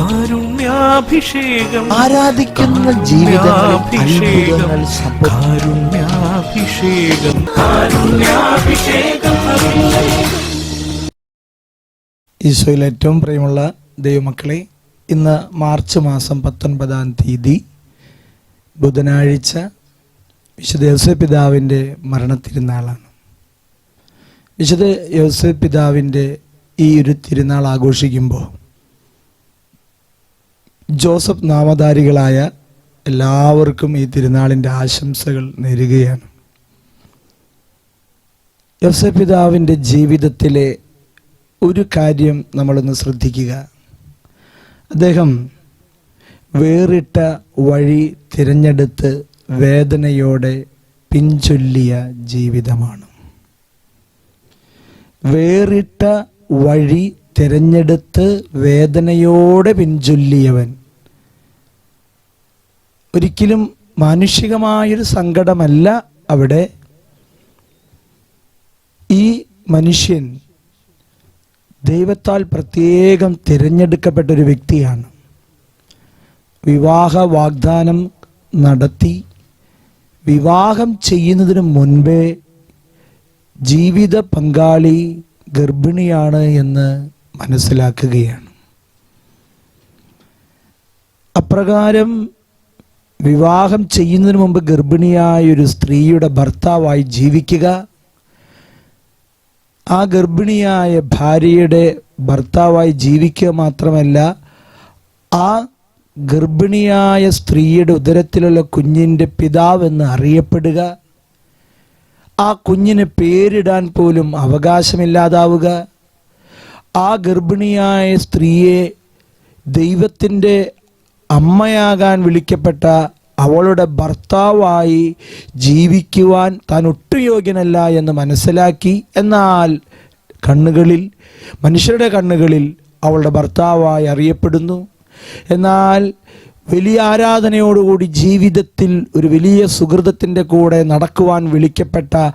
കാരുണ്യാഭിഷേകം ആരാധിക്കുന്ന സംഭവിക്കും കാരുണ്യാഭിഷേകം കാരുണ്യാഭിഷേകം. ഈശോയിൽ ഏറ്റവും പ്രിയമുള്ള ദൈവമക്കളെ ഇന്ന് മാർച്ച് മാസം പത്തൊൻപതാം തീയതി ബുധനാഴ്ച വിശുദ്ധ യോസഫ് പിതാവിന്റെ മരണത്തിരുന്നാളാണ്. വിശുദ്ധ യോസഫ് പിതാവിന്റെ ഈ ഒരു തിരുനാൾ ആഘോഷിക്കുമ്പോൾ ജോസഫ് നാമധാരികളായ എല്ലാവർക്കും ഈ തിരുനാളിന്റെ ആശംസകൾ നേരുകയാണ്. യോസഫ് പിതാവിന്റെ ജീവിതത്തിലെ ഒരു കാര്യം നമ്മളൊന്ന് ശ്രദ്ധിക്കുക. അദ്ദേഹം വേറിട്ട വഴി തിരഞ്ഞെടുത്ത് വേദനയോടെ പിഞ്ചൊല്ലിയ ജീവിതമാണ്. വേറിട്ട വഴി തിരഞ്ഞെടുത്ത് വേദനയോടെ പിൻചൊല്ലിയവൻ ഒരിക്കലും മാനുഷികമായൊരു സങ്കടമല്ല അവിടെ ഈ മനുഷ്യൻ ദൈവത്താൽ പ്രത്യേകം തിരഞ്ഞെടുക്കപ്പെട്ട ഒരു വ്യക്തിയാണ്. വിവാഹ വാഗ്ദാനം നടത്തി വിവാഹം ചെയ്യുന്നതിന് മുൻപേ ജീവിത പങ്കാളി ഗർഭിണിയാണ് എന്ന് മനസ്സിലാക്കുകയാണ്. അപ്രകാരം വിവാഹം ചെയ്യുന്നതിന് മുമ്പ് ഗർഭിണിയായ ഒരു സ്ത്രീയുടെ ഭർത്താവായി ജീവിക്കുക. ആ ഗർഭിണിയായ ഭാര്യയുടെ ഭർത്താവായി ജീവിക്കുക മാത്രമല്ല ആ ഗർഭിണിയായ സ്ത്രീയുടെ ഉദരത്തിലുള്ള കുഞ്ഞിന്റെ പിതാവെന്ന് അറിയപ്പെടുക. ആ കുഞ്ഞിന് പേരിടാൻ പോലും അവകാശമില്ലാതാവുക. ആ ഗർഭിണിയായ സ്ത്രീയെ ദൈവത്തിന്റെ അമ്മയാകാൻ വിളിക്കപ്പെട്ട അവളുടെ ഭർത്താവായി ജീവിക്കുവാൻ താൻ ഒട്ടും യോഗ്യനല്ല എന്ന് മനസ്സിലാക്കി. എന്നാൽ കണ്ണുകളിൽ മനുഷ്യരുടെ കണ്ണുകളിൽ അവളുടെ ഭർത്താവായി അറിയപ്പെടുന്നു. എന്നാൽ വലിയ ആരാധനയോടുകൂടി ജീവിതത്തിൽ ഒരു വലിയ സുഹൃതത്തിന്റെ കൂടെ നടക്കുവാൻ വിളിക്കപ്പെട്ട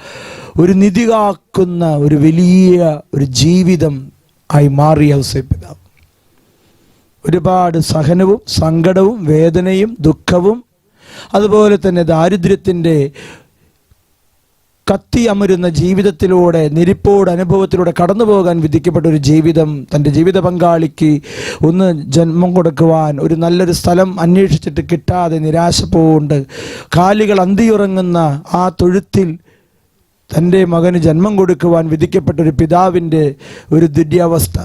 ഒരു നിധി കാക്കുന്ന ഒരു വലിയ ഒരു ജീവിതം ആയി മാറിയ ഔസേപ്പിതാവ് ഒരുപാട് സഹനവും സങ്കടവും വേദനയും ദുഃഖവും അതുപോലെ തന്നെ ദാരിദ്ര്യത്തിന്റെ കത്തി അമരുന്ന ജീവിതത്തിലൂടെ നിരിപ്പോട് അനുഭവത്തിലൂടെ കടന്നു പോകാൻ വിധിക്കപ്പെട്ട ഒരു ജീവിതം തന്റെ ജീവിത പങ്കാളിക്ക് ഒന്ന് ജന്മം കൊടുക്കുവാൻ ഒരു നല്ലൊരു സ്ഥലം അന്വേഷിച്ചിട്ട് കിട്ടാതെ നിരാശ പോകൊണ്ട് കാലുകൾ അന്തിയുറങ്ങുന്ന ആ തൊഴുത്തിൽ തന്റെ മകന് ജന്മം കൊടുക്കുവാൻ വിധിക്കപ്പെട്ട ഒരു പിതാവിന്റെ ഒരു ദുര്യാവസ്ഥ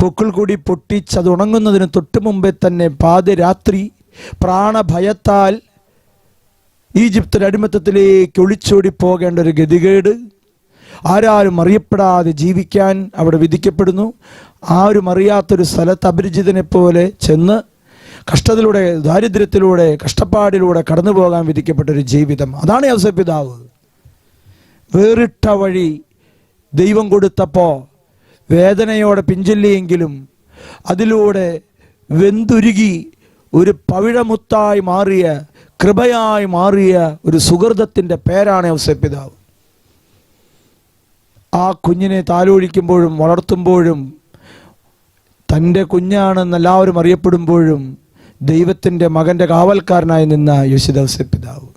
പൊക്കിൾ കൂടി പൊട്ടിച്ചത് ഉണങ്ങുന്നതിന് തൊട്ട് മുമ്പേ തന്നെ പാതിരാത്രി പ്രാണഭയത്താൽ ഈജിപ്തിന്റെ അടിമത്തത്തിലേക്ക് ഒളിച്ചോടി പോകേണ്ട ഒരു ഗതികേട്. ആരാരും അറിയപ്പെടാതെ ജീവിക്കാൻ അവിടെ വിധിക്കപ്പെടുന്നു. ആരും അറിയാത്തൊരു സ്ഥലത്ത് അപരിചിതനെ പോലെ ചെന്ന് കഷ്ടത്തിലൂടെ ദാരിദ്ര്യത്തിലൂടെ കഷ്ടപ്പാടിലൂടെ കടന്നു പോകാൻ വിധിക്കപ്പെട്ടൊരു ജീവിതം. അതാണ് യവസപിതാവ് വേറിട്ട വഴി ദൈവം കൊടുത്തപ്പോൾ വേദനയോടെ പിഞ്ചൊല്ലിയെങ്കിലും അതിലൂടെ വെന്തുരുകി ഒരു പവിഴമുത്തായി മാറിയ കൃപയായി മാറിയ ഒരു സുഹൃതത്തിന്റെ പേരാണ് ഔസപ്പിതാവ് ആ കുഞ്ഞിനെ താലോഴിക്കുമ്പോഴും വളർത്തുമ്പോഴും തന്റെ കുഞ്ഞാണെന്ന് എല്ലാവരും അറിയപ്പെടുമ്പോഴും ദൈവത്തിന്റെ മകന്റെ കാവൽക്കാരനായി നിന്ന യോശിദൗസപിതാവ്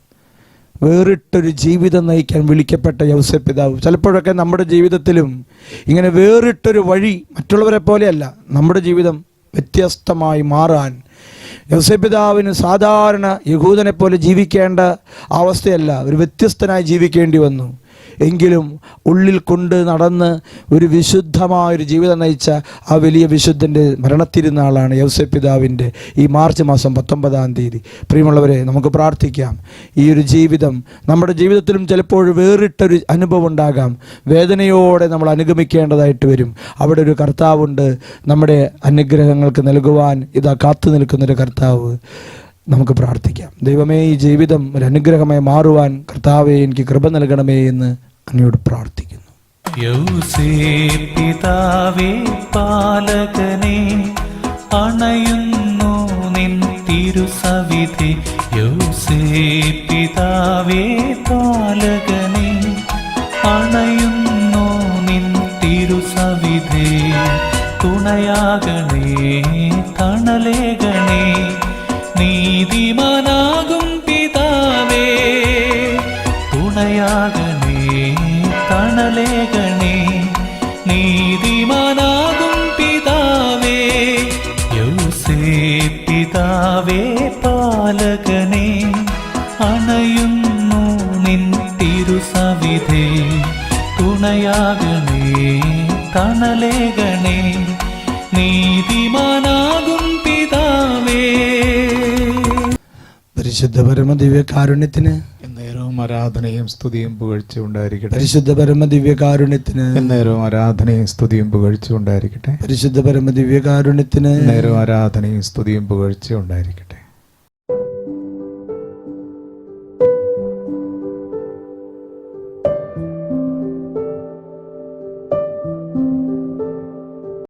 വേറിട്ടൊരു ജീവിതം നയിക്കാൻ വിളിക്കപ്പെട്ട യൗസപിതാവ് ചിലപ്പോഴൊക്കെ നമ്മുടെ ജീവിതത്തിലും ഇങ്ങനെ വേറിട്ടൊരു വഴി മറ്റുള്ളവരെ പോലെയല്ല നമ്മുടെ ജീവിതം വ്യത്യസ്തമായി മാറാൻ. യൗസപിതാവിന് സാധാരണ യഹൂദനെ പോലെ ജീവിക്കേണ്ട അവസ്ഥയല്ല ഒരു വ്യത്യസ്തനായി ജീവിക്കേണ്ടി വന്നു. എങ്കിലും ഉള്ളിൽ കൊണ്ട് നടന്ന് ഒരു വിശുദ്ധമായൊരു ജീവിതം നയിച്ച ആ വലിയ വിശുദ്ധന്റെ മരണത്തിരുന്നാളാണ് യൗസെ പിതാവിന്റെ ഈ മാർച്ച് മാസം പത്തൊമ്പതാം തീയതി. പ്രിയമുള്ളവരെ നമുക്ക് പ്രാർത്ഥിക്കാം. ഈ ഒരു ജീവിതം നമ്മുടെ ജീവിതത്തിലും ചിലപ്പോൾ വേറിട്ടൊരു അനുഭവം ഉണ്ടാകാം. വേദനയോടെ നമ്മൾ അനുഗമിക്കേണ്ടതായിട്ട് വരും. അവിടെ ഒരു കർത്താവുണ്ട്. നമ്മുടെ അനുഗ്രഹങ്ങൾക്ക് നൽകുവാൻ ഇതാ കാത്തു നിൽക്കുന്നൊരു കർത്താവ്. നമുക്ക് പ്രാർത്ഥിക്കാം. ദൈവമേ ഈ ജീവിതം ഒരു അനുഗ്രഹമായി മാറുവാൻ കർത്താവെ എനിക്ക് കൃപ നൽകണമേ എന്ന് അങ്ങയോട് പ്രാർത്ഥിക്കുന്നു. അണയുന്നു നിൻ തിരുസവിധി. യൗസേ പിതാവേ പാലകനെ അണയുന്നു നിൻ തിരുസവിധി. തുണയാകണേ തണ തണലേകണേ തുണയാകണേ തണലേകണേ നീതിമാനാകും പിതാവേ. പരിശുദ്ധ പരമ ദിവ്യ കാരുണ്യത്തിന് എന്നേരവും ആരാധനയും സ്തുതിയും പുകഴ്ച ഉണ്ടായിരിക്കട്ടെ പരിശുദ്ധ പരമ ദിവ്യ കാരുണ്യത്തിന് എന്നേരവും ആരാധനയും സ്തുതിയും പുകഴ്ച ഉണ്ടായിരിക്കട്ടെ പരിശുദ്ധ പരമ ദിവ്യ കാരുണ്യത്തിന് എന്നേരവും ആരാധനയും സ്തുതിയും പുകഴ്ച ഉണ്ടായിരിക്കട്ടെ